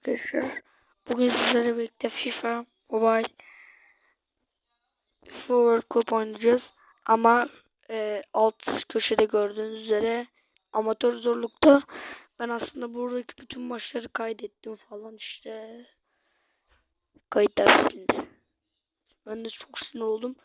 arkadaşlar. Bugün sizlerle birlikte FIFA Mobile FIFA World Cup oynayacağız. Ama e, alt köşede gördüğünüz üzere amatör zorlukta ben aslında buradaki bütün maçları kaydettim falan işte. Kayıtlar silindi. Ben de çok sinir oldum.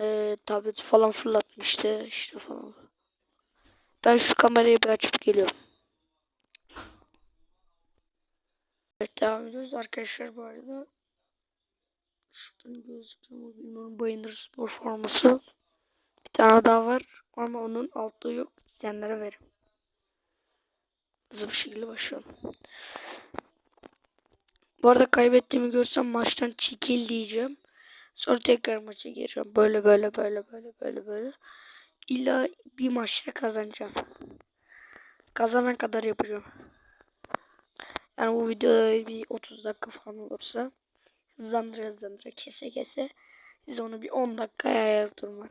E, tableti falan fırlatmıştı işte falan. Ben şu kamerayı bir açıp geliyorum. Evet devam ediyoruz arkadaşlar bu arada. Şuradan gözüküyor mu bilmiyorum. Bayındır spor forması. Bir tane daha var ama onun altlığı yok. İsteyenlere verin. Hızlı bir şekilde başlıyorum. Bu arada kaybettiğimi görsem maçtan çekil diyeceğim. Sonra tekrar maça gireceğim. Böyle böyle böyle böyle böyle böyle. İlla bir maçta kazanacağım. Kazanan kadar yapacağım. Yani bu video bir 30 dakika falan olursa hızlandıra hızlandıra kese kese siz onu bir 10 dakikaya ayartırım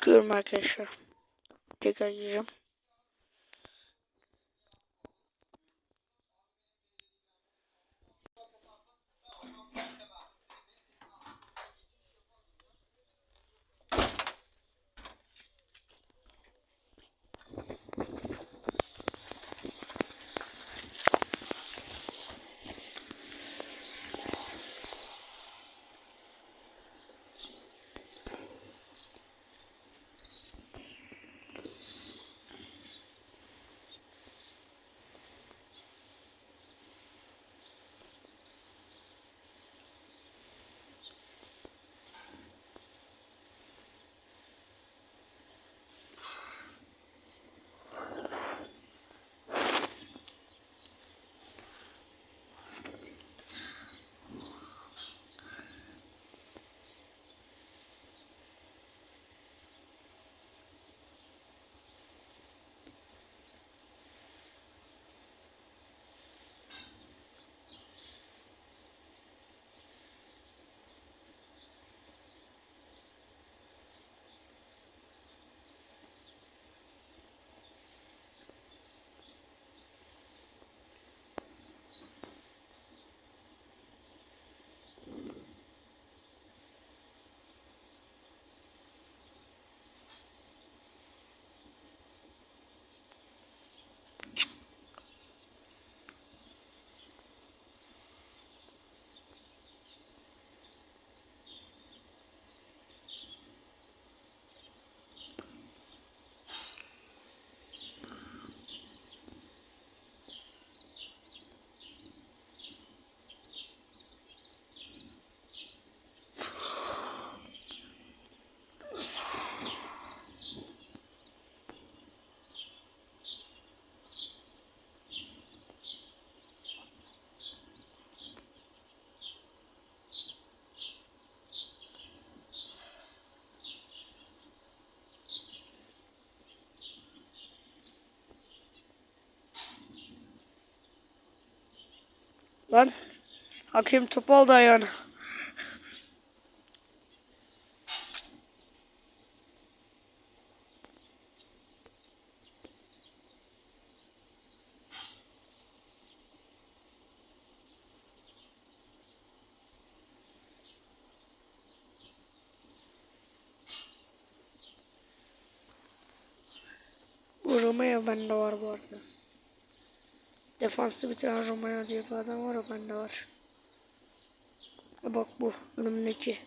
Çıkıyorum arkadaşlar. Tekrar gireceğim. Lan. Hakem topu aldı ayağına. Romeo bende var bu arada. Defanslı bir tane Romano diye bir adam var o bende var. E bak bu önümdeki.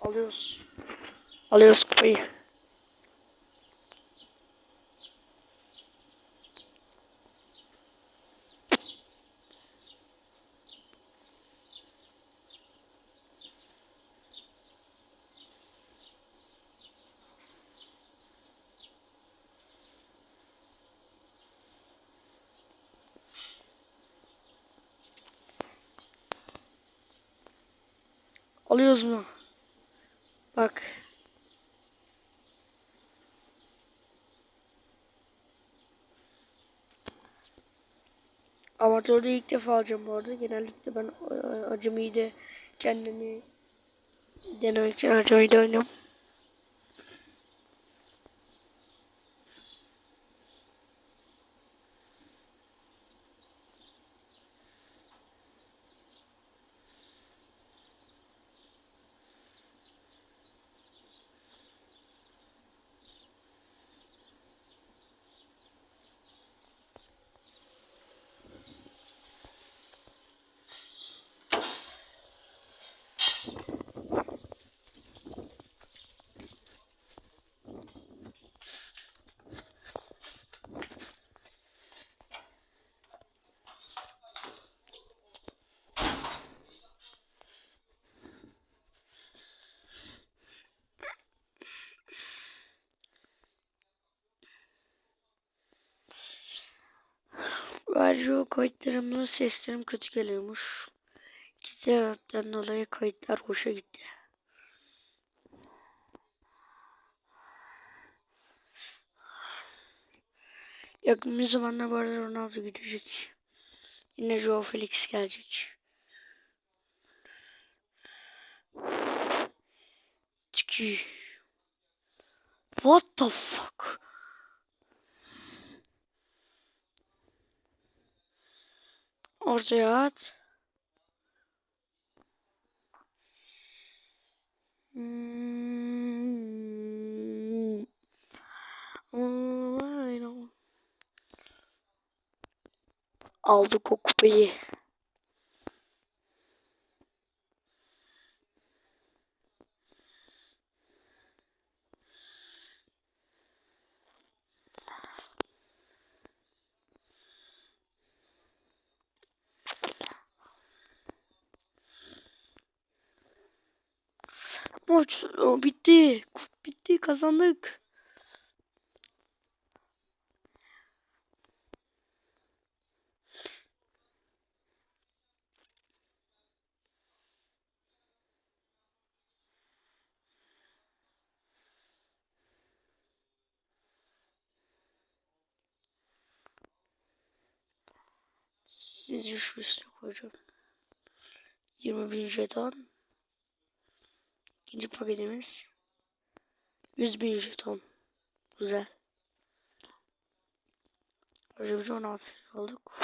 Alıyoruz. Alıyoruz kupayı. Alıyoruz mu? Bak. Amatörde ilk defa alacağım bu arada. Genellikle ben e, acemiyi de kendimi denemek için acemiyi de oynuyorum. Radyo kayıtlarımda seslerim kötü geliyormuş. Sebepten dolayı kayıtlar boşa gitti. Yakın bir zamanda bu arada Ronaldo gidecek. Yine Joao Felix gelecek. Tiki. What the fuck? Ortaya at. Hmm. Aldık o kupayı. Maç o, bitti. Bitti kazandık. Sizi şu üstüne koyacağım. 20 bin jeton. İkinci paketimiz 100 bin jeton. Güzel. Harcamızı 16 olduk.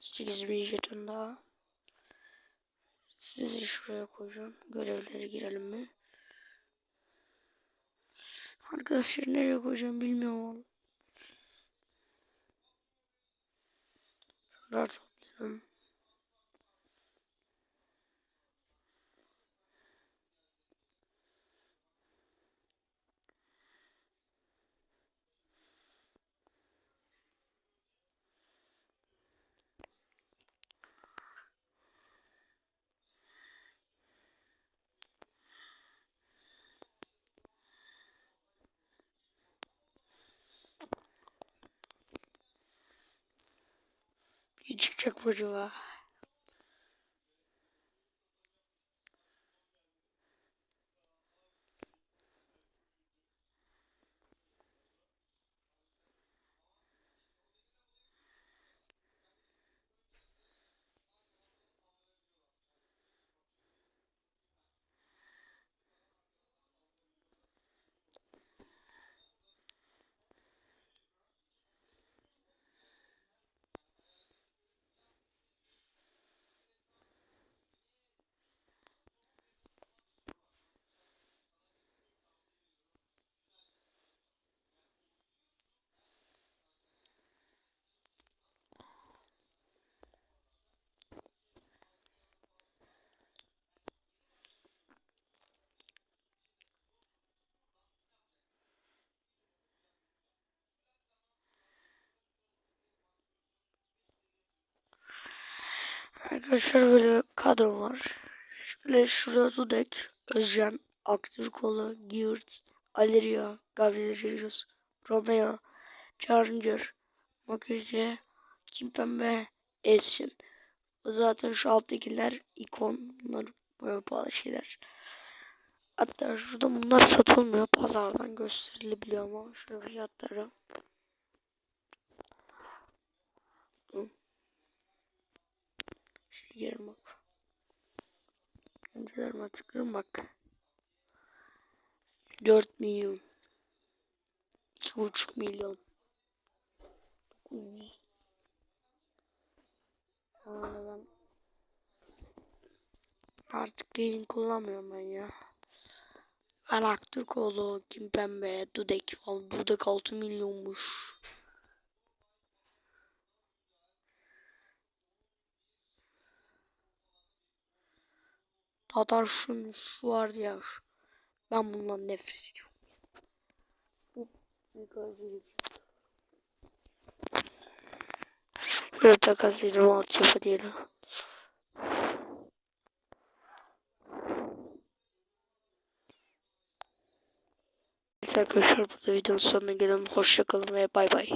8 bin jeton daha. Sizi şuraya koyacağım. Görevlere girelim mi? Arkadaşlar nereye koyacağım bilmiyorum. Şunları toplayalım. Çıkacak bu acaba? Arkadaşlar böyle kadrom var. Şöyle şurada Dudek, Özcan, Aktürkoğlu, Giurt, Aliria, Gabriel Jesus, Romeo, Challenger, Makike, Kimpembe, Esin. Zaten şu alttakiler ikonlar böyle pahalı şeyler. Hatta şurada bunlar satılmıyor. Pazardan gösterilebiliyor ama şöyle fiyatları. Hı. Yerim bak. Öncelerime tıklarım bak. 4 milyon. 2,5 milyon. 900. Aa, ben artık yayın kullanmıyorum ben ya. Ben Aktürkoğlu, Kimpembe, Dudek falan. Dudek 6 milyonmuş. Tatar şunu şu vardı ya. Ben bundan nefret ediyorum. Böyle takas edelim altyapı diyelim. Neyse arkadaşlar burada videonun sonuna gelelim. Hoşçakalın ve bay bay.